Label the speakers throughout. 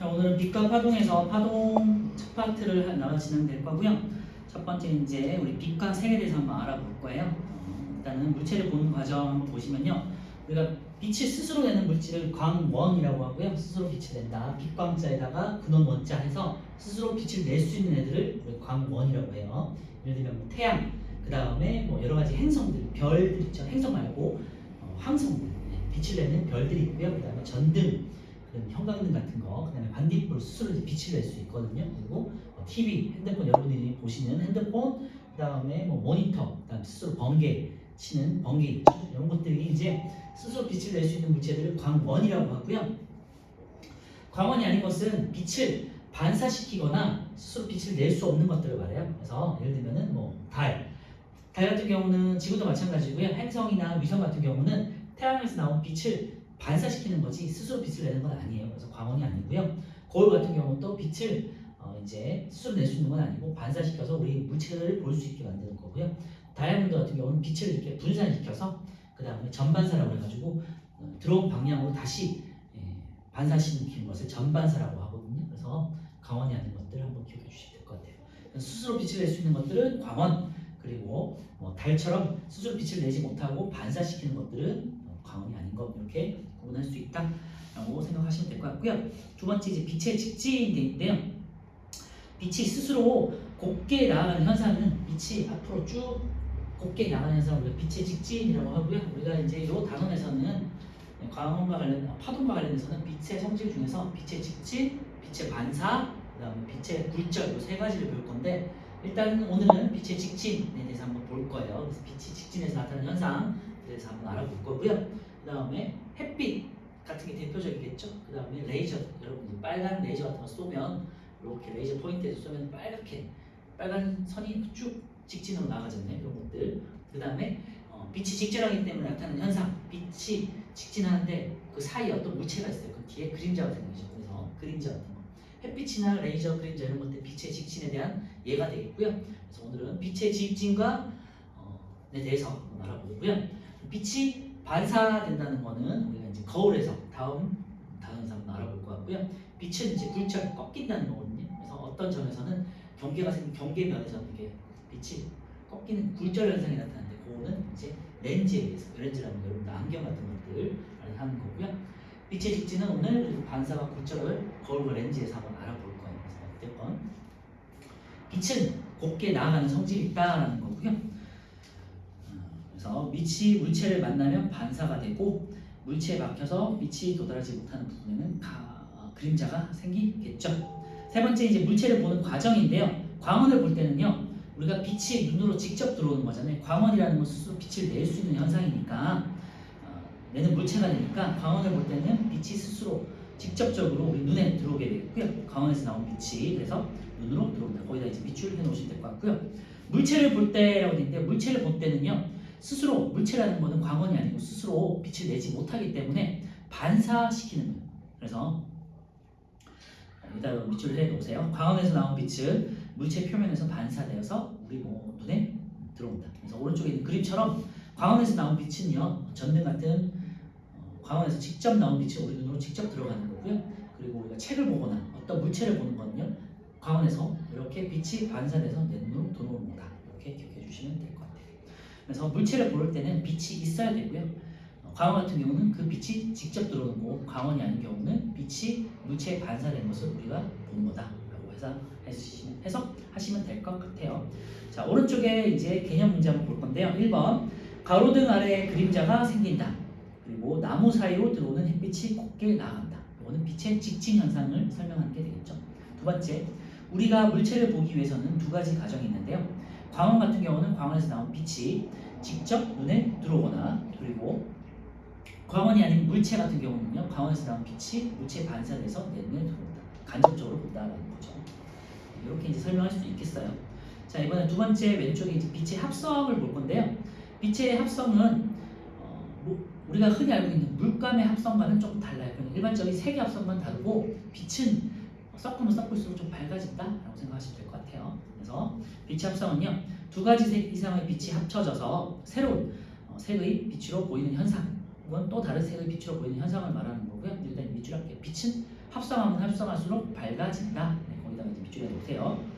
Speaker 1: 자, 오늘은 빛과 파동에서 파동 첫 파트를 한- 나눠 진행될 거고요. 첫 번째 이제 우리 빛과 색에 대해서 한번 알아볼 거예요. 어, 일단은 물체를 보는 과정 보시면요. 우리가 빛이 스스로 내는 물질을 광원이라고 하고요. 스스로 빛을 낸다. 빛광자에다가 근원 원자 해서 스스로 빛을 낼 수 있는 애들을 광원이라고 해요. 예를 들면 뭐 태양, 그 다음에 뭐 여러 가지 행성들, 별들 있죠. 행성 말고 어, 항성들, 네, 빛을 내는 별들이 있고요. 그 다음에 전등, 그다음에 형광등 같은 거, 그다음에 반딧불 스스로 이제 빛을 낼 수 있거든요. 그리고 어, TV, 핸드폰 여러분들이 보시는 핸드폰, 그다음에 뭐 모니터, 그다음 스스로 번개 치는 번개. 이런 것들이 이제 스스로 빛을 낼 수 있는 물체들을 광원이라고 하고요. 광원이 아닌 것은 빛을 반사시키거나 스스로 빛을 낼 수 없는 것들을 말해요. 그래서 예를 들면은 뭐 달, 달 같은 경우는 지구도 마찬가지고요. 행성이나 위성 같은 경우는 태양에서 나온 빛을 반사시키는 거지 스스로 빛을 내는 건 아니에요. 그래서 광원이 아니고요. 거울 같은 경우는 또 빛을 어, 이제 스스로 낼 수 있는 건 아니고 반사시켜서 우리 물체를 볼 수 있게 만드는 거고요. 다이아몬드 같은 경우는 빛을 이렇게 분산시켜서 그 다음에 전반사라고 해가지고 어, 들어온 방향으로 다시 예, 반사시키는 것을 전반사라고 하거든요. 그래서 광원이 아닌 것들 한번 기억해 주시면 될 것 같아요. 스스로 빛을 낼 수 있는 것들은 광원 그리고 뭐 달처럼 스스로 빛을 내지 못하고 반사시키는 것들은 어, 광원이 아닌 것 이렇게 구분할 수 있다라고 생각하시면 될 것 같고요. 두 번째 이제 빛의 직진인데요. 빛이 스스로 곱게 나아가는 현상은 빛이 앞으로 쭉 곱게 나가는 현상을 우리가 빛의 직진이라고 하고요. 우리가 이제 이 단원에서는 광원과 관련 파동과 관련해서는 빛의 성질 중에서 빛의 직진, 빛의 반사, 그다음에 빛의 굴절 이 세 가지를 배울 건데 일단 오늘은 빛의 직진에 대해서 한번 볼 거예요. 그래서 빛이 직진에서 나타나는 현상에 대해서 한번 알아볼 거고요. 그 다음에 햇빛 같은 게 대표적이겠죠. 그 다음에 레이저 여러분들 빨간 레이저 같은 거 쏘면 이렇게 레이저 포인트에서 쏘면 빨갛게 빨간 선이 쭉 직진으로 나가잖아요. 이런 것들. 그 다음에 어, 빛이 직진하기 때문에 나타나는 현상. 빛이 직진하는데 그 사이에 어떤 물체가 있어요. 그 뒤에 그림자가 생기죠. 그래서 그림자 같은 거. 햇빛이나 레이저 그림자 이런 것들 빛의 직진에 대한 예가 되겠고요. 그래서 오늘은 빛의 직진과 어, 에 대해서 알아보고요. 빛이 반사된다는 거는 우리가 이제 거울에서 다음 현상 한번 알아볼 것 같고요. 빛은 이제 굴절 꺾인다는 거거든요. 그래서 어떤 점에서는 경계가 생긴 경계면에서 이렇게 빛이 꺾이는 굴절 현상이 나타나는데 그거는 이제 렌즈에 의해서 렌즈라는 거 여러분들 안경 같은 것들 하는 거고요. 빛의 직진은 오늘 반사와 굴절을 거울과 렌즈에서 한번 알아볼 거예요. 그래서 어쨌건 빛은 곱게 나아가는 성질이 있다라는 거고요. 어, 그래서 빛이 물체를 만나면 반사가 되고 물체에 막혀서 빛이 도달하지 못하는 부분에는 가- 어, 그림자가 생기겠죠. 세 번째 이제 물체를 보는 과정인데요. 광원을 볼 때는요. 우리가 빛이 눈으로 직접 들어오는 거잖아요. 광원이라는 건 스스로 빛을 낼 수 있는 현상이니까 어, 내는 물체가 되니까 광원을 볼 때는 빛이 스스로 직접적으로 우리 눈에 들어오게 되고요. 광원에서 나온 빛이 그래서 눈으로 들어온다. 거기다 이제 비추를 해놓으시면 될 것 같고요. 물체를 볼 때라고 되어 있는데 물체를 볼 때는요. 스스로 물체라는 거는 광원이 아니고 스스로 빛을 내지 못하기 때문에 반사시키는 거예요. 그래서 여기다 밑줄을 해 놓으세요. 광원에서 나온 빛은 물체 표면에서 반사되어서 우리 뭐 눈에 들어온다. 그래서 오른쪽에 있는 그림처럼 광원에서 나온 빛은요 전등 같은 어, 광원에서 직접 나온 빛이 우리 눈으로 직접 들어가는 거고요. 그리고 우리가 책을 보거나 어떤 물체를 보는 거는요 광원에서 이렇게 빛이 반사돼서 내 눈으로 들어오는 거다. 이렇게 기억해 주시면 될 것 같아요. 그래서 물체를 볼 때는 빛이 있어야 되고요. 어, 광원 같은 경우는 그 빛이 직접 들어오는 거고 광원이 아닌 경우는 빛이 물체에 반사된 것을 우리가 보는 거다라고 해서 해석하시면 될 것 같아요. 자 오른쪽에 이제 개념 문제 한번 볼 건데요. 1번 가로등 아래 그림자가 생긴다. 그리고 나무 사이로 들어오는 햇빛이 곱게 나간다. 이거는 빛의 직진 현상을 설명하는 게 되겠죠. 두 번째 우리가 물체를 보기 위해서는 두 가지 과정이 있는데요. 광원 같은 경우는 광원에서 나온 빛이 직접 눈에 들어오거나 그리고 광원이 아닌 물체 같은 경우는요 광원에서 나온 빛이 물체에 반사돼서 내 눈에 들어온다. 간접적으로 본다라는 거죠. 이렇게 이제 설명할 수 있겠어요. 자 이번에 두 번째 왼쪽에 이제 빛의 합성을 볼 건데요. 빛의 합성은 어, 뭐 우리가 흔히 알고 있는 물감의 합성과는 조금 달라요. 그냥 일반적인 색의 합성과는 다르고 빛은 섞으면 섞을수록 좀 밝아진다라고 생각하시면 될 것 같아요 빛의 합성은요 두 가지 색 이상의 빛이 합쳐져서 새로운 어, 색의 빛으로 보이는 현상 혹은 또 다른 색의 빛으로 보이는 현상을 말하는 거고요. 일단 밑줄 할게요. 빛은 합성하면 합성할수록 밝아진다. 네, 거기다가 이제 밑줄에 놓으세요.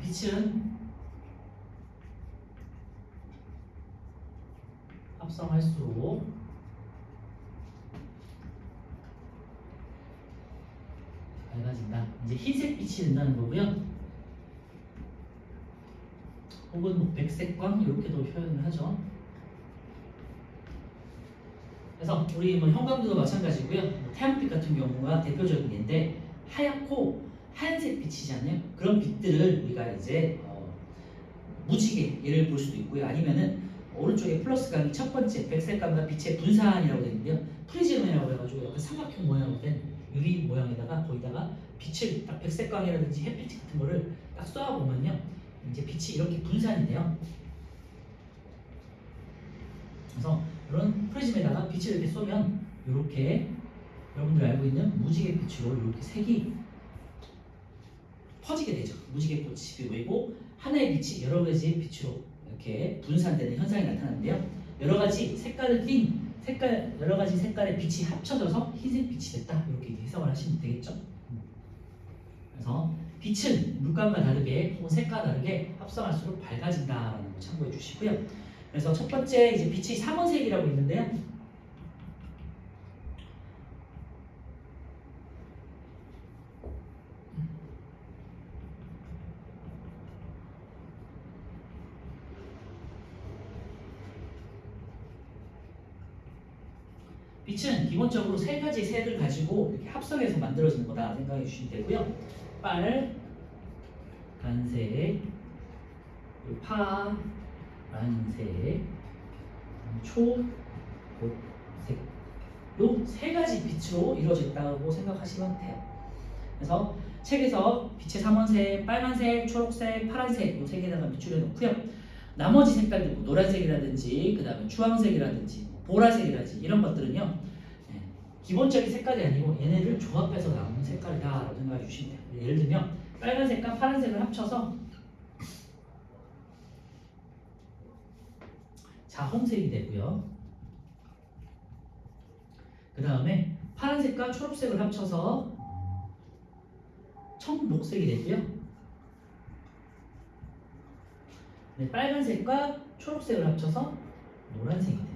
Speaker 1: 빛은 합성할수록 밝아진다. 이제 흰색 빛이 된다는 거고요. 혹은 뭐 백색광 이렇게도 표현을 하죠. 그래서 우리 뭐 형광등도 마찬가지고요. 뭐 태양빛 같은 경우가 대표적인 예인데 하얗고 하얀색 빛이잖아요. 그런 빛들을 우리가 이제 어, 무지개 예를 볼 수도 있고요. 아니면은 오른쪽에 플러스 강이 첫 번째 백색감과 빛의 분산이라고 되어 있는데요. 프리즘이라고 해가지고 약간 삼각형 모양으로 된 유리 모양에다가 거기다가 빛을 딱 백색광이라든지 햇빛 같은 거를 딱 쏘아 보면요. 이제 빛이 이렇게 분산이 돼요. 그래서 이런 프리즘에다가 빛을 이렇게 쏘면 이렇게 여러분들이 알고 있는 무지개 빛으로 이렇게 색이 퍼지게 되죠. 무지개 빛이 보이고 하나의 빛이 여러 가지 빛으로 이렇게 분산되는 현상이 나타나는데요. 여러 가지 색깔을 띤 색깔 여러 가지 색깔의 빛이 합쳐져서 흰색 빛이 됐다 이렇게 해석을 하시면 되겠죠. 그래서 빛은 물감과 다르게 혹은 색과 다르게 합성할수록 밝아진다라는 거 참고해 주시고요. 그래서 첫 번째 이제 빛이 삼원색이라고 있는데요. 빛은 기본적으로 세 가지 색을 가지고 이렇게 합성해서 만들어지는 거다 생각해 주시면 되고요. 빨, 간색, 그리고 파란색, 초록색 요세 가지 빛으로 이루어져 있다고 생각하시면 돼요. 그래서 책에서 빛의 삼원색, 빨간색, 초록색, 파란색 요세 개다가 밑줄에 놓고요. 나머지 색깔들 뭐 노란색이라든지 그 다음에 주황색이라든지 뭐 보라색이라든지 이런 것들은요. 예, 기본적인 색깔이 아니고 얘네를 조합해서 나오는 색깔이다라고 생각해 주시면 돼요. 예를 들면 빨간색과 파란색을 합쳐서 자홍색이 되고요. 그 다음에 파란색과 초록색을 합쳐서 청록색이 되고요. 네, 빨간색과 초록색을 합쳐서 노란색이 돼요.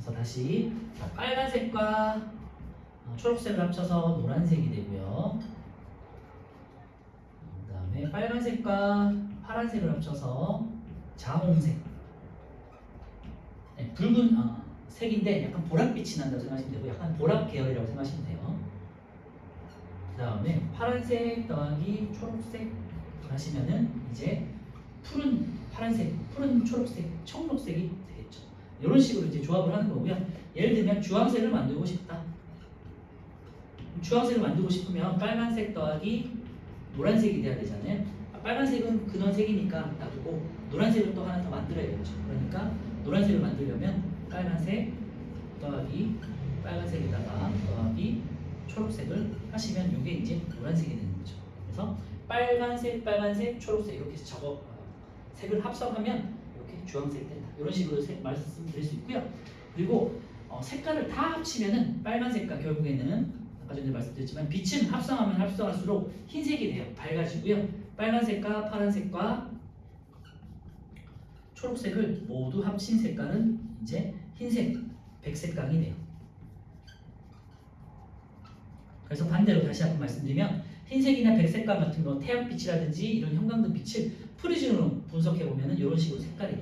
Speaker 1: 그래서 다시 자, 빨간색과 어, 초록색을 합쳐서 노란색이 되고요. 그 다음에 빨간색과 파란색을 합쳐서 자홍색. 네, 붉은 어, 색인데 약간 보랏빛이 난다고 생각하시면 되고 약간 보랏 계열이라고 생각하시면 돼요. 그 다음에 파란색 더하기 초록색 하시면은 이제 푸른 파란색, 푸른 초록색, 청록색이. 이런 식으로 이제 조합을 하는 거고요. 예를 들면 주황색을 만들고 싶다. 주황색을 만들고 싶으면 빨간색 더하기 노란색이 돼야 되잖아요. 아, 빨간색은 근원색이니까 놔두고 노란색을 또 하나 더 만들어야겠죠. 그러니까 노란색을 만들려면 빨간색 더하기 빨간색에다가 더하기 초록색을 하시면 이게 이제 노란색이 되는 거죠. 그래서 빨간색, 빨간색, 초록색 이렇게 해서 적어 어, 색을 합성하면 주황색이 된다. 이런 식으로 색, 말씀드릴 수 있고요. 그리고 어, 색깔을 다 합치면은 빨간색과 결국에는 아까 전에 말씀드렸지만 빛은 합성하면 합성할수록 흰색이 돼요. 밝아지고요. 빨간색과 파란색과 초록색을 모두 합친 색깔은 이제 흰색, 백색강이 돼요. 그래서 반대로 다시 한번 말씀드리면 흰색이나 백색감 같은 거 태양빛이라든지 이런 형광등 빛을 프리즘으로 분석해 보면은 이런 식으로 색깔이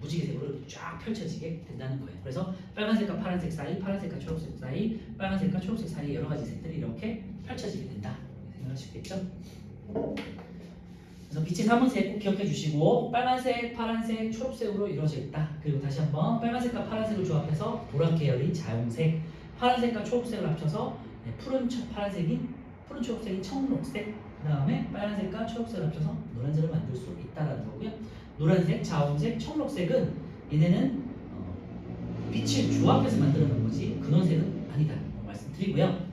Speaker 1: 무지개색으로 쫙 펼쳐지게 된다는 거예요. 그래서 빨간색과 파란색 사이, 파란색과 초록색 사이, 빨간색과 초록색 사이 여러 가지 색들이 이렇게 펼쳐지게 된다. 이렇게 생각하시겠죠? 그래서 빛의 삼원색 꼭 기억해 주시고 빨간색, 파란색, 초록색으로 이루어져 있다. 그리고 다시 한번 빨간색과 파란색을 조합해서 보라 계열인 자홍색, 파란색과 초록색을 합쳐서 네, 푸른 초, 파란색인 푸른 초록색인 청록색, 그 다음에 빨간색과 초록색을 합쳐서 노란색을 만들 수 있다라는 거고요. 노란색, 자홍색, 청록색은 얘네는 어, 빛을 조합해서 만들어낸 거지 근원색은 아니다 말씀드리고요.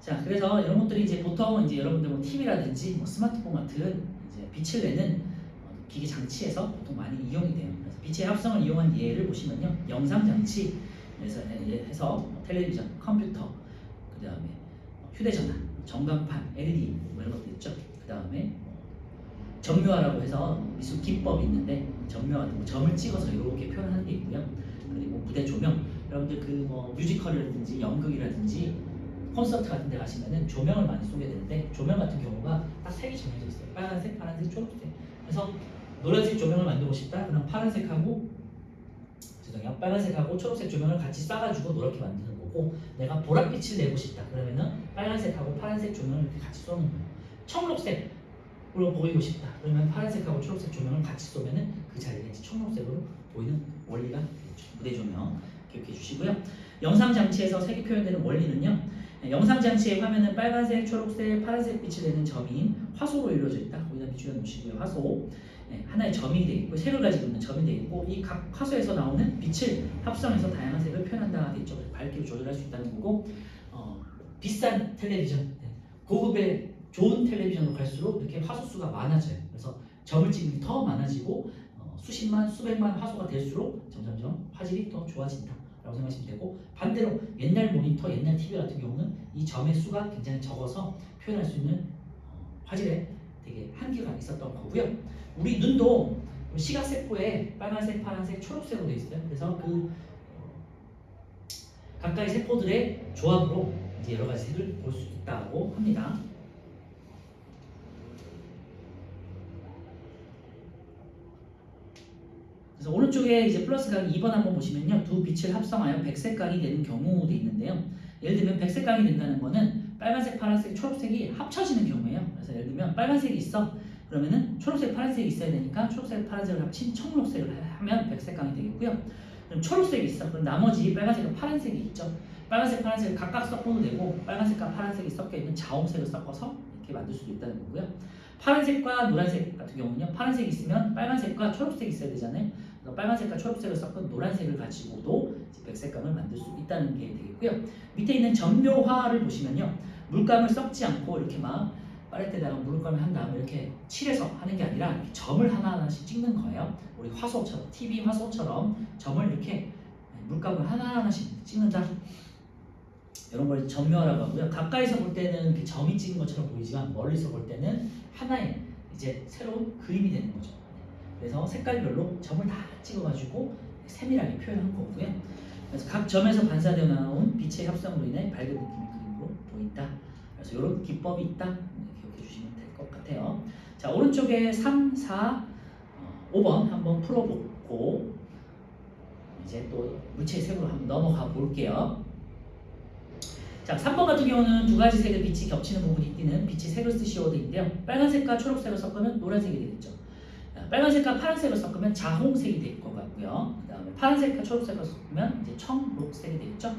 Speaker 1: 자, 그래서 이런 것들이 이제 보통 이제 여러분들 뭐 TV라든지 뭐 스마트폰 같은 이제 빛을 내는 어, 기기 장치에서 보통 많이 이용이 돼요. 그래서 빛의 합성을 이용한 예를 보시면요, 영상 장치, 그래서 예, 해서 뭐 텔레비전, 컴퓨터, 그 다음에 휴대전화, 전광판, LED 뭐 이런 것도 있죠. 그 다음에 점묘화라고 해서 미술 기법이 있는데 점묘화, 뭐 점을 찍어서 이렇게 표현하는 게 있고요. 그리고 무대 조명, 여러분들 그 뭐 뮤지컬이라든지 연극이라든지 콘서트 같은 데 가시면은 조명을 많이 쏘게 되는데 조명 같은 경우가 딱 색이 정해져 있어요. 빨간색, 파란색, 초록색. 그래서 노란색 조명을 만들고 싶다. 그럼 파란색하고 죄송해요. 빨간색하고 초록색 조명을 같이 쏴가지고 노랗게 만드는 거고 내가 보랏빛을 내고 싶다. 그러면은 빨간색하고 파란색 조명을 이렇게 같이 쏘는 거예요. 청록색으로 보이고 싶다. 그러면 파란색하고 초록색 조명을 같이 쏘면은 그 자리가 이제 청록색으로 보이는 원리가 되겠죠. 무대 조명 기억해 주시고요. 영상 장치에서 색이 표현되는 원리는요. 네, 영상 장치의 화면은 빨간색, 초록색, 파란색 빛을 내는 점인 화소로 이루어져 있다. 거기다 비추어 놓으시고요. 화소. 네, 하나의 점이 되어 있고 색을 가지고 있는 점이 되어 있고 이 각 화소에서 나오는 빛을 합성해서 다양한 색을 표현한다. 그래서 밝기를 조절할 수 있다는 거고 어, 비싼 텔레비전, 네, 고급의 좋은 텔레비전으로 갈수록 이렇게 화소 수가 많아져요. 그래서 점을 찍는 게 더 많아지고 어, 수십만, 수백만 화소가 될수록 점점점 화질이 더 좋아진다. 라고 생각하시면 되고 반대로 옛날 모니터, 옛날 TV 같은 경우는 이 점의 수가 굉장히 적어서 표현할 수 있는 어, 화질에 되게 한계가 있었던 거고요. 우리 눈도 시각세포에 빨간색, 파란색, 초록색으로 되어 있어요. 그래서 그 어, 가까이 세포들의 조합으로 이제 여러 가지 색을 볼수 있다고 합니다. 그래서 오른쪽에 이제 플러스 각이 2번 한번 보시면요. 두 빛을 합성하여 백색 각이 되는 경우도 있는데요. 예를 들면 백색 각이 된다는 거는 빨간색, 파란색, 초록색이 합쳐지는 경우예요. 그래서 예를 들면 빨간색이 있어. 그러면은 초록색, 파란색이 있어야 되니까 초록색, 파란색을 합친 청록색을 하면 백색 각이 되겠고요. 그럼 초록색이 있어. 그럼 나머지 빨간색과 파란색이 있죠. 빨간색, 파란색을 각각 섞어도 되고 빨간색과 파란색이 섞여 있는 자홍색을 섞어서 이렇게 만들 수도 있다는 거고요. 파란색과 노란색 같은 경우는요. 파란색이 있으면 빨간색과 초록색이 있어야 되잖아요. 그래서 빨간색과 초록색을 섞은 노란색을 가지고도 백색감을 만들 수 있다는 게 되겠고요. 밑에 있는 점묘화를 보시면요. 물감을 섞지 않고 이렇게 막 빨대에다가 물감을 한 다음에 이렇게 칠해서 하는 게 아니라 이렇게 점을 하나하나씩 찍는 거예요. 우리 화소처럼 TV 화소처럼 점을 이렇게 물감을 하나하나씩 찍는다. 이런 걸 점묘라고 하고요. 가까이서 볼 때는 그 점이 찍은 것처럼 보이지만 멀리서 볼 때는 하나의 이제 새로운 그림이 되는 거죠. 그래서 색깔별로 점을 다 찍어가지고 세밀하게 표현한 거고요. 그래서 각 점에서 반사되어 나온 빛의 협성으로 인해 밝은 느낌의 그림으로 보인다. 그래서 이런 기법이 있다. 기억해 주시면 될 것 같아요. 자 오른쪽에 3, 4, 어, 5번 한번 풀어보고 이제 또 물체 색으로 한번 넘어가 볼게요. 자, 3번 같은 경우는 두 가지 색의 빛이 겹치는 부분이 띄는 빛이 색을 쓰시오 돼 있는데요. 빨간색과 초록색을 섞으면 노란색이 되겠죠. 자, 빨간색과 파란색을 섞으면 자홍색이 될 것 같고요. 그 다음에 파란색과 초록색을 섞으면 이제 청록색이 되겠죠.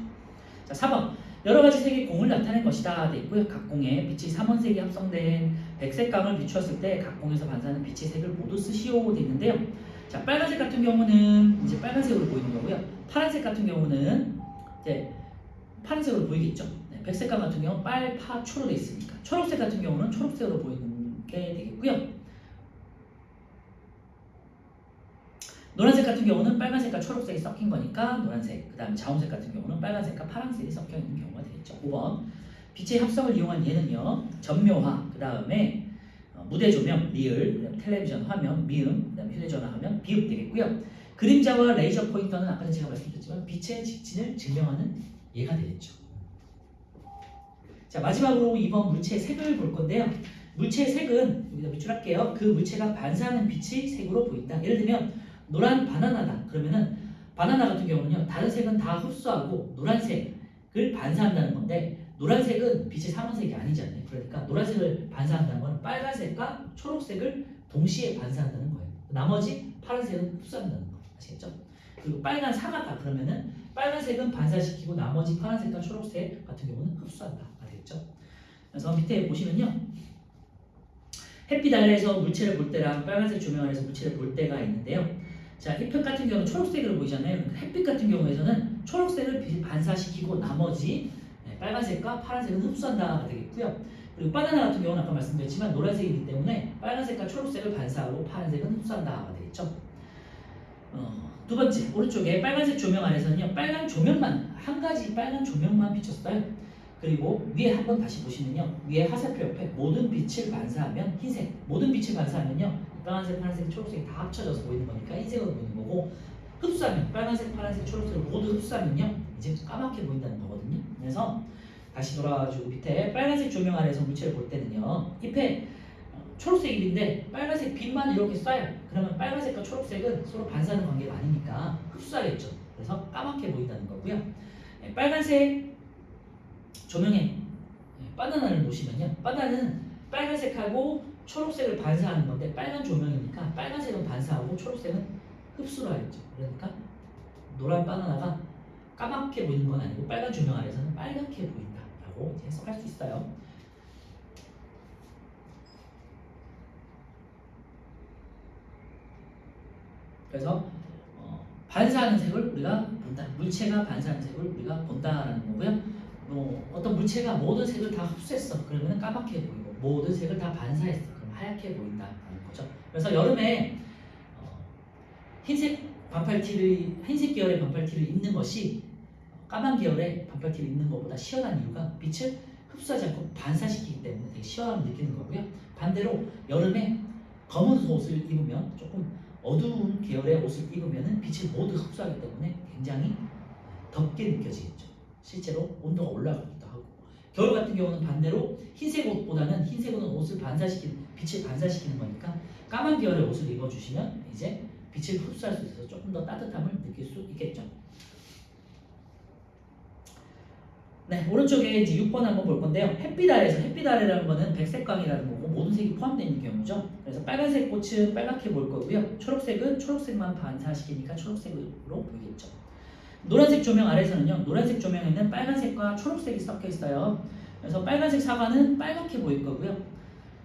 Speaker 1: 자, 4번. 여러 가지 색의 공을 나타낸 것이다 돼 있고요. 각 공에 빛이 3원색이 합성된 백색감을 비추었을 때 각 공에서 반사하는 빛의 색을 모두 쓰시오 돼 있는데요. 자, 빨간색 같은 경우는 이제 빨간색으로 보이는 거고요. 파란색 같은 경우는 이제 파란색으로 보이겠죠. 네, 백색감 같은 경우 빨, 파, 초로 돼 있으니까 초록색 같은 경우는 초록색으로 보이는 게 되겠고요. 노란색 같은 경우는 빨간색과 초록색이 섞인 거니까 노란색. 그 다음에 자홍색 같은 경우는 빨간색과 파란색이 섞여 있는 경우가 되겠죠. 5번 빛의 합성을 이용한 예는요. 점묘화. 그 다음에 어, 무대 조명, 리을, 그다음에 텔레비전 화면, 미음, 그 다음에 휴대전화 화면, 비읍 되겠고요. 그림자와 레이저 포인터는 아까 제가 말씀드렸지만 빛의 직진을 증명하는 얘가 되겠죠. 자 마지막으로 이번 물체의 색을 볼 건데요. 물체의 색은 여기다 밑줄할게요. 그 물체가 반사하는 빛이 색으로 보인다. 예를 들면 노란 바나나다. 그러면은 바나나 같은 경우는요. 다른 색은 다 흡수하고 노란색을 반사한다는 건데 노란색은 빛의 삼원색이 아니잖아요. 그러니까 노란색을 반사한다는 건 빨간색과 초록색을 동시에 반사한다는 거예요. 나머지 파란색은 흡수한다는 거 아시겠죠? 그리고 빨간 사과다 그러면은 빨간색은 반사시키고 나머지 파란색과 초록색 같은 경우는 흡수한다. 알겠죠? 그래서 밑에 보시면요. 햇빛 아래에서 물체를 볼 때랑 빨간색 조명 아래에서 물체를 볼 때가 있는데요. 자, 햇빛 같은 경우는 초록색으로 보이잖아요. 그러니까 햇빛 같은 경우에서는 초록색을 빛- 반사시키고 나머지 네, 빨간색과 파란색은 흡수한다가 되겠고요. 그리고 바나나 같은 경우는 아까 말씀드렸지만 노란색이기 때문에 빨간색과 초록색을 반사하고 파란색은 흡수한다가 되겠죠. 어, 두 번째 오른쪽에 빨간색 조명 아래서는요 빨간 조명만 한 가지 빨간 조명만 비쳤어요. 그리고 위에 한번 다시 보시면요 위에 화살표 옆에 모든 빛을 반사하면 흰색 모든 빛을 반사하면요 빨간색 파란색 초록색이 다 합쳐져서 보이는 거니까 흰색으로 보이는 거고 흡수하면 빨간색 파란색 초록색을 모두 흡수하면요 이제 까맣게 보인다는 거거든요. 그래서 다시 돌아가지고 밑에 빨간색 조명 아래에서 물체를 볼 때는요 잎에 어, 초록색 잎인데 빨간색 빛만 이렇게 쏴요. 그러면 빨간색과 초록색은 서로 반사하는 관계가 아니니까 흡수하겠죠. 그래서 까맣게 보인다는 거고요. 예, 빨간색 조명에 예, 바나나를 보시면요. 바나나는 빨간색하고 초록색을 반사하는 건데 빨간 조명이니까 빨간색은 반사하고 초록색은 흡수를 하겠죠. 그러니까 노란 바나나가 까맣게 보이는 건 아니고 빨간 조명 아래서는 빨갛게 보인다라고 해석할 수 있어요. 그래서 어, 반사하는 색을 우리가 본다. 물체가 반사하는 색을 우리가 본다라는 거고요. 뭐 어떤 물체가 모든 색을 다 흡수했어. 그러면 까맣게 보이고 모든 색을 다 반사했어. 하얗게 보인다라는 거죠. 그래서 여름에 어, 흰색 반팔티를 흰색 계열의 반팔티를 입는 것이 까만 계열의 반팔티를 입는 것보다 시원한 이유가 빛을 흡수하지 않고 반사시키기 때문에 되게 시원함을 느끼는 거고요. 반대로 여름에 검은 옷을 입으면 조금 어두운 계열의 옷을 입으면 빛을 모두 흡수하기 때문에 굉장히 덥게 느껴지겠죠. 실제로 온도가 올라가기도 하고 겨울 같은 경우는 반대로 흰색 옷보다는 흰색 옷은 옷을 반사시키는 빛을 반사시키는 거니까 까만 계열의 옷을 입어주시면 이제 빛을 흡수할 수 있어서 조금 더 따뜻함을 느낄 수 있겠죠. 네, 오른쪽에 이제 6번 한번 볼 건데요. 햇빛 아래에서 햇빛 아래라는 거는 백색광이라는 거고 모든 색이 포함되어 있는 경우죠. 그래서 빨간색 꽃은 빨갛게 보일 거고요. 초록색은 초록색만 반사시키니까 초록색으로 보이겠죠. 노란색 조명 아래에서는요. 노란색 조명에는 빨간색과 초록색이 섞여 있어요. 그래서 빨간색 사과는 빨갛게 보일 거고요.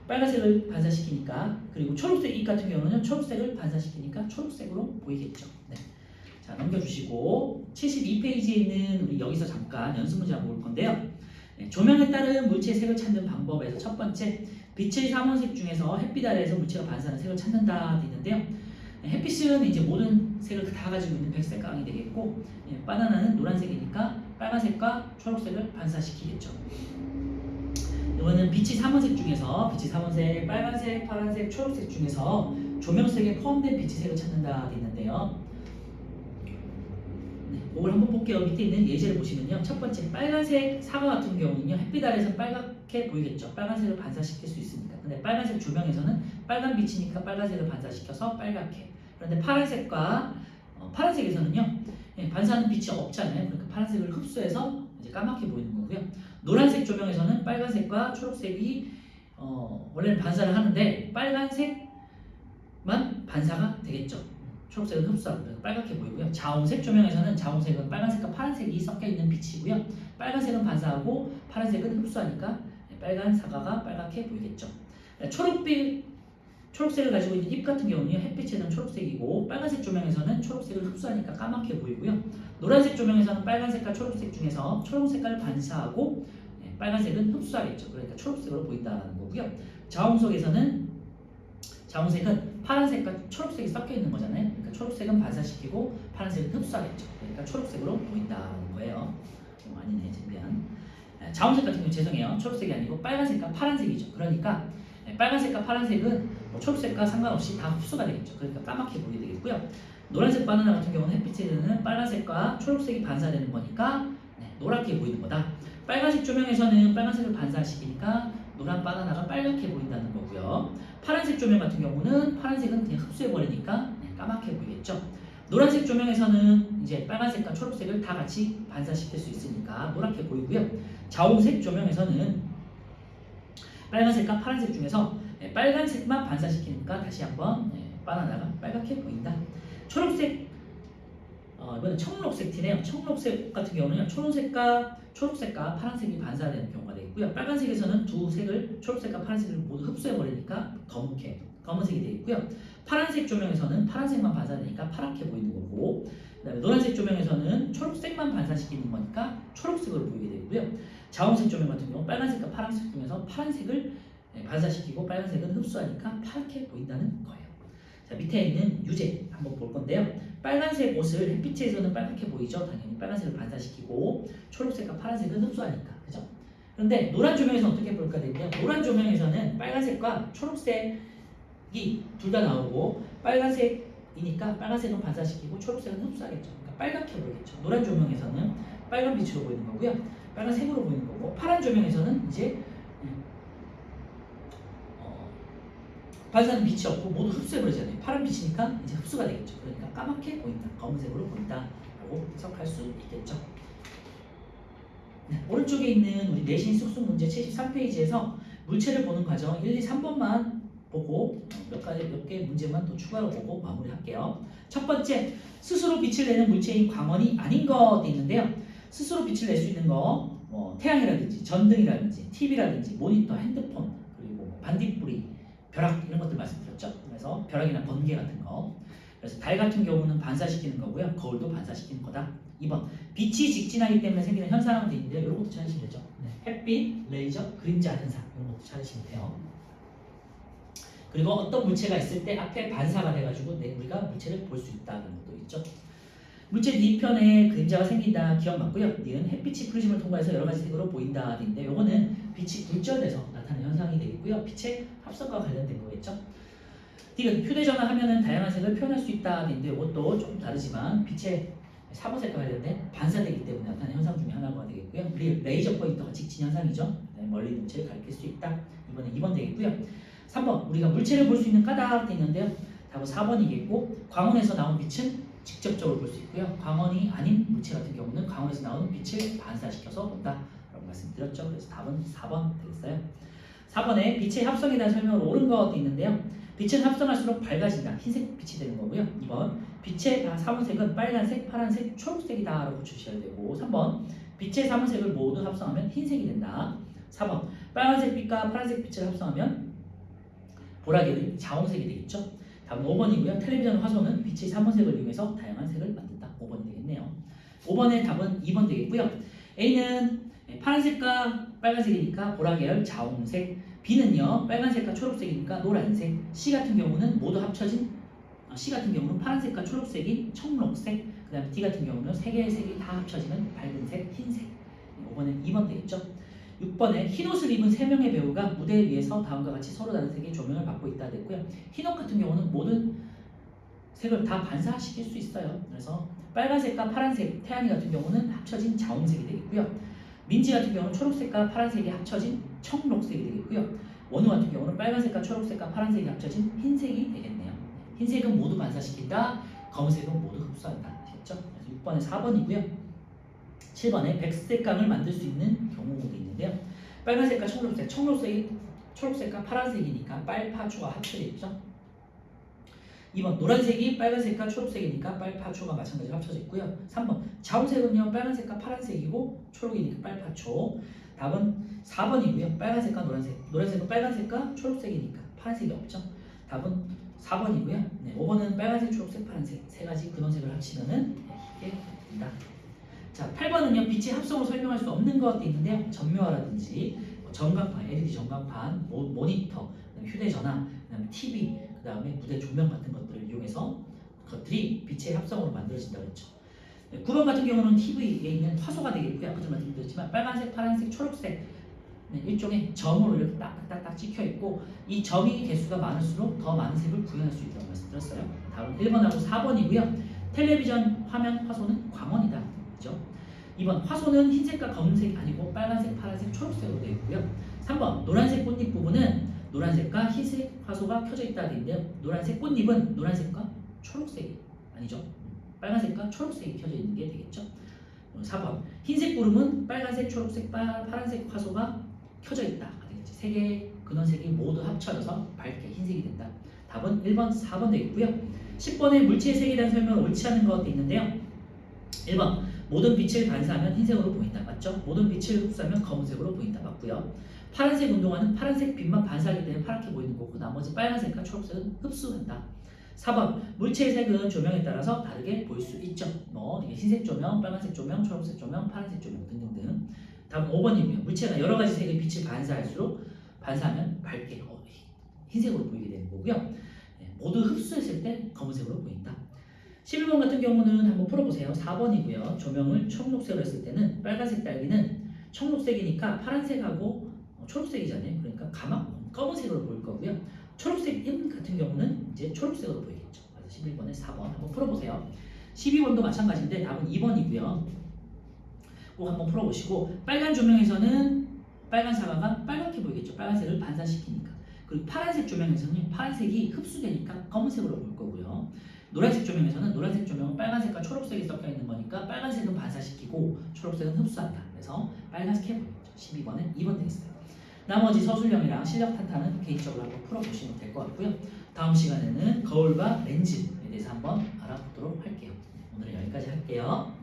Speaker 1: 빨간색을 반사시키니까 그리고 초록색 잎 같은 경우는 초록색을 반사시키니까 초록색으로 보이겠죠. 네. 자 넘겨주시고 72페이지에 있는 우리 여기서 잠깐 연습 문제 한번 볼 건데요. 네, 조명에 따른 물체의 색을 찾는 방법에서 첫 번째 빛의 삼원색 중에서 햇빛 아래에서 물체가 반사하는 색을 찾는다 돼 있는데요. 네, 햇빛은 이제 모든 색을 다 가지고 있는 백색광이 되겠고 예, 바나나는 노란색이니까 빨간색과 초록색을 반사시키겠죠. 이거는 빛이 삼원색 중에서 빛이 삼원색, 빨간색, 파란색, 초록색 중에서 조명색에 포함된 빛의 색을 찾는다 돼 있는데요. 네, 이걸 한번 볼게요. 밑에 있는 예제를 보시면요. 첫 번째 빨간색 사과 같은 경우는요. 햇빛 아래서 빨갛게 보이겠죠. 빨간색을 반사시킬 수 있으니까. 근데 빨간색 조명에서는 빨간 빛이니까 빨간색을 반사시켜서 빨갛게. 그런데 파란색과 어, 파란색에서는요. 예, 반사하는 빛이 없잖아요. 그러니까 파란색을 흡수해서 이제 까맣게 보이는 거고요. 노란색 조명에서는 빨간색과 초록색이 어, 원래는 반사를 하는데 빨간색만 반사가 되겠죠. 초록색은 그래서 빨갛게 보이고요. 자홍색 조명에서는 자홍색은 빨간색과 파란색이 섞여 있는 빛이고요. 빨간색은 반사하고 파란색은 흡수하니까 빨간 사과가 빨갛게 보이겠죠. 초록빛 초록색을 가지고 있는 잎 같은 경우는요 햇빛에는 초록색이고 빨간색 조명에서는 초록색을 흡수하니까 까맣게 보이고요. 노란색 조명에서는 빨간색과 초록색 중에서 초록색깔을 반사하고 네, 빨간색은 흡수하겠죠. 그러니까 초록색으로 보인다는 거고요. 자홍색에서는 자홍색은 파란색과 초록색이 섞여 있는 거잖아요. 그러니까 초록색은 반사시키고 파란색은 흡수하겠죠. 그러니까 초록색으로 보인다는 거예요. 어, 아니네, 미안. 네, 자홍색 같은 경우 죄송해요. 초록색이 아니고 빨간색과 파란색이죠. 그러니까 네, 빨간색과 파란색은 뭐 초록색과 상관없이 다 흡수가 되겠죠. 그러니까 까맣게 보게 되겠고요. 노란색 바나나 같은 경우는 햇빛에는 빨간색과 초록색이 반사되는 거니까 네, 노랗게 보이는 거다. 빨간색 조명에서는 빨간색을 반사시키니까 노란 바나나가 빨갛게 보인다는 거고요. 파란색 조명 같은 경우는 파란색은 그냥 흡수해 버리니까 네, 까맣게 보이겠죠. 노란색 조명에서는 이제 빨간색과 초록색을 다 같이 반사시킬 수 있으니까 노랗게 보이고요. 자홍색 조명에서는 빨간색과 파란색 중에서 네, 빨간색만 반사시키니까 다시 한번 네, 바나나가 빨갛게 보인다. 초록색 어, 이번엔 청록색 티네요. 청록색 같은 경우는 초록색과 초록색과 파란색이 반사되는 경우가 되겠고요. 빨간색에서는 두 색을 초록색과 파란색을 모두 흡수해 버리니까 검게 검은색이 되겠고요. 파란색 조명에서는 파란색만 반사되니까 파랗게 보이는 거고 그다음에 노란색 조명에서는 초록색만 반사시키는 거니까 초록색으로 보이게 되고요. 자홍색 조명 같은 경우 빨간색과 파란색 중에서 파란색을 네, 반사시키고 빨간색은 흡수하니까 파랗게 보인다는 거예요. 자 밑에 있는 유제 한번 볼 건데요. 빨간색 옷을 햇빛에서는 빨갛게 보이죠. 당연히 빨간색을 반사시키고 초록색과 파란색은 흡수하니까 그죠? 그런데 노란 조명에서 어떻게 볼까 되는데요. 노란 조명에서는 빨간색과 초록색이 둘 다 나오고 빨간색이니까 빨간색은 반사시키고 초록색은 흡수하겠죠. 그러니까 빨갛게 보이겠죠. 노란 조명에서는 빨간 빛으로 보이는 거고요. 빨간색으로 보이는 거고 파란 조명에서는 이제 음, 어, 반사는 빛이 없고 모두 흡수해버리잖아요. 파란 빛이니까 이제 흡수가 되겠죠. 그러니까 까맣게 보인다. 검은색으로 보인다라고 해석할 수 있겠죠. 네, 오른쪽에 있는 우리 내신 쑥쑥 문제 73페이지에서 물체를 보는 과정 1, 2, 3번만 보고 몇 가지 몇 개 문제만 또 추가로 보고 마무리할게요. 첫 번째, 스스로 빛을 내는 물체인 광원이 아닌 것도 있는데요. 스스로 빛을 낼 수 있는 거, 뭐 태양이라든지 전등이라든지 TV라든지 모니터, 핸드폰 그리고 뭐 반딧불이, 벼락 이런 것들 말씀드렸죠. 그래서 벼락이나 번개 같은 거. 그래서 달 같은 경우는 반사시키는 거고요. 거울도 반사시키는 거다. 2번 빛이 직진하기 때문에 생기는 현상도 있는데 이런 것도 찾으시면 되죠. 네, 햇빛, 레이저, 그림자 현상 이런 것도 찾으시면 돼요. 그리고 어떤 물체가 있을 때 앞에 반사가 돼가지고 내 우리가 물체를 볼 수 있다는 것도 있죠. 물체 뒤편에 그림자가 생긴다 기억 맞고요. 니은 햇빛이 프리즘을 통과해서 여러 가지 색으로 보인다 인데 요거는 빛이 굴절돼서 나타나는 현상이 되겠고요. 빛의 합성과 관련된 거겠죠. 디귿 휴대전화 화면은 다양한 색을 표현할 수 있다 인데 이것도 조금 다르지만 빛의 사본색과 관련된 반사되기 때문에 나타나는 현상 중에 하나가 되겠고요. 리- 레이저 포인터가 직진 현상이죠. 네, 멀리 물체를 가리킬 수 있다. 이번에 2번 되겠고요. 3번 우리가 물체를 볼 수 있는 까닭 돼 있는데요. 답은 4번이겠고 광원에서 나온 빛은 직접적으로 볼 수 있고요. 광원이 아닌 물체 같은 경우는 광원에서 나오는 빛을 반사시켜서 본다 라고 말씀드렸죠. 그래서 답은 4번 되겠어요. 4번에 빛의 합성에 대한 설명을 옳은 것도 있는데요. 빛은 합성할수록 밝아진다. 흰색 빛이 되는 거고요. 2번 빛의 사본색은 빨간색, 파란색, 초록색이다 라고 주셔야 되고 3번 빛의 사본색을 모두 합성하면 흰색이 된다. 4번 빨간색 빛과 파란색 빛을 합성하면 보라색이 자홍색이 되겠죠. 다음 5번이고요. 텔레비전 화소는 빛의 사본색을 이용해서 다양한 색을 만든다. 5번이 되겠네요. 5번의 답은 2번 되겠고요. A는 파란색과 빨간색이니까 보라계열 자홍색, B는요 빨간색과 초록색이니까 노란색, C 같은 경우는 모두 합쳐진 어, C 같은 경우는 파란색과 초록색이 청록색, 그 다음에 D 같은 경우는 세 개의 색이 다 합쳐지는 밝은색, 흰색. 5번은 2번 되겠죠. 6번에 흰 옷을 입은 세 명의 배우가 무대 위에서 다음과 같이 서로 다른 색의 조명을 받고 있다 됐고요. 흰 옷 같은 경우는 모든 색을 다 반사시킬 수 있어요. 그래서 빨간색과 파란색, 태양이 같은 경우는 합쳐진 자홍색이 되겠고요. 민지 같은 경우는 초록색과 파란색이 합쳐진 청록색이 되겠고요. 원우 같은 경우는 빨간색과 초록색과 파란색이 합쳐진 흰색이 되겠네요. 흰색은 모두 반사시킨다. 검은색은 모두 흡수한다. 아시겠죠? 그래서 6번에 4번이고요. 7번에 백색강을 만들 수 있는 있는데요. 빨간색과 청록색, 청록색이 초록색과 파란색이니까 빨파초가 합쳐져 있죠. 2번 노란색이 빨간색과 초록색이니까 빨파초가 마찬가지로 합쳐져 있고요. 3번 자홍색은요 빨간색과 파란색이고 초록이니까 빨파초. 답은 4번이고요. 빨간색과 노란색. 노란색은 빨간색과 초록색이니까 파란색이 없죠. 답은 4번이고요. 네, 5번은 빨간색, 초록색, 파란색 세 가지 근원색을 합치면은 이게 됩니다. 자, 8번은요 빛의 합성으로 설명할 수 없는 것도 있는데요. 전묘화라든지 뭐 전광판, LED 전광판, 모, 그다음에 휴대전화, 그다음에 TV, 그다음에 무대 조명 같은 것들을 이용해서 것들이 빛의 합성으로 만들어진다고 했죠. 네, 9번 같은 경우는 TV에 있는 화소가 되겠고요. 아까 전 말씀드렸지만 빨간색, 파란색, 초록색 네, 일종의 점으로 이렇게 딱딱딱 찍혀 있고 이 점이 개수가 많을수록 더 많은 색을 구현할 수 있다고 말씀드렸어요. 다음 1번하고 4번이고요. 텔레비전 화면 화소는 광원이다. 그죠? 2번 화소는 흰색과 검은색이 아니고 빨간색, 파란색, 초록색으로 되어 있고요. 3번 노란색 꽃잎 부분은 노란색과 흰색 화소가 켜져 있다 되는데요. 노란색 꽃잎은 노란색과 초록색이 아니죠. 빨간색과 초록색이 켜져 있는 게 되겠죠. 4번 흰색 구름은 빨간색, 초록색, 파, 파란색 화소가 켜져 있다. 되겠지. 세 개의 근원색이 모두 합쳐져서 밝게 흰색이 된다. 답은 1번, 4번 되겠고요. 10번에 물체의 색에 대한 설명을 옳지 않은 것도 있는데요. 1번 모든 빛을 반사하면 흰색으로 보인다. 맞죠? 모든 빛을 흡수하면 검은색으로 보인다. 맞고요. 파란색 운동화는 파란색 빛만 반사하기 때문에 파랗게 보이는 거고 나머지 빨간색과 초록색은 흡수한다. 4번 물체의 색은 조명에 따라서 다르게 보일 수 있죠. 뭐 이게 흰색 조명, 빨간색 조명, 초록색 조명, 파란색 조명 등등등. 다음 5번이고요. 물체가 여러 가지 색의 빛을 반사할수록 반사하면 밝게 어, 흰색으로 보이게 되는 거고요. 네, 모두 흡수했을 때 검은색으로 보인다. 11번 같은 경우는 한번 풀어보세요. 4번이고요. 조명을 청록색으로 했을 때는 빨간색 딸기는 청록색이니까 파란색하고 어, 초록색이잖아요. 그러니까 가막 검은색으로 보일 거고요. 초록색 임 같은 경우는 이제 초록색으로 보이겠죠. 그래서 11번에 4번 한번 풀어보세요. 12번도 마찬가지인데 답은 2번이고요. 꼭 한번 풀어보시고 빨간 조명에서는 빨간 사과가 빨갛게 보이겠죠. 빨간색을 반사시키니까. 그리고 파란색 조명에서는 파란색이 흡수되니까 검은색으로 보일 거고요. 노란색 조명에서는 노란색 조명은 빨간색과 초록색이 섞여 있는 거니까 빨간색은 반사시키고 초록색은 흡수한다. 그래서 빨갛게 보이죠. 12번은 2번 되겠어요. 나머지 서술형이랑 실력 탄탄은 개인적으로 한번 풀어보시면 될 것 같고요. 다음 시간에는 거울과 렌즈에 대해서 한번 알아보도록 할게요. 오늘은 여기까지 할게요.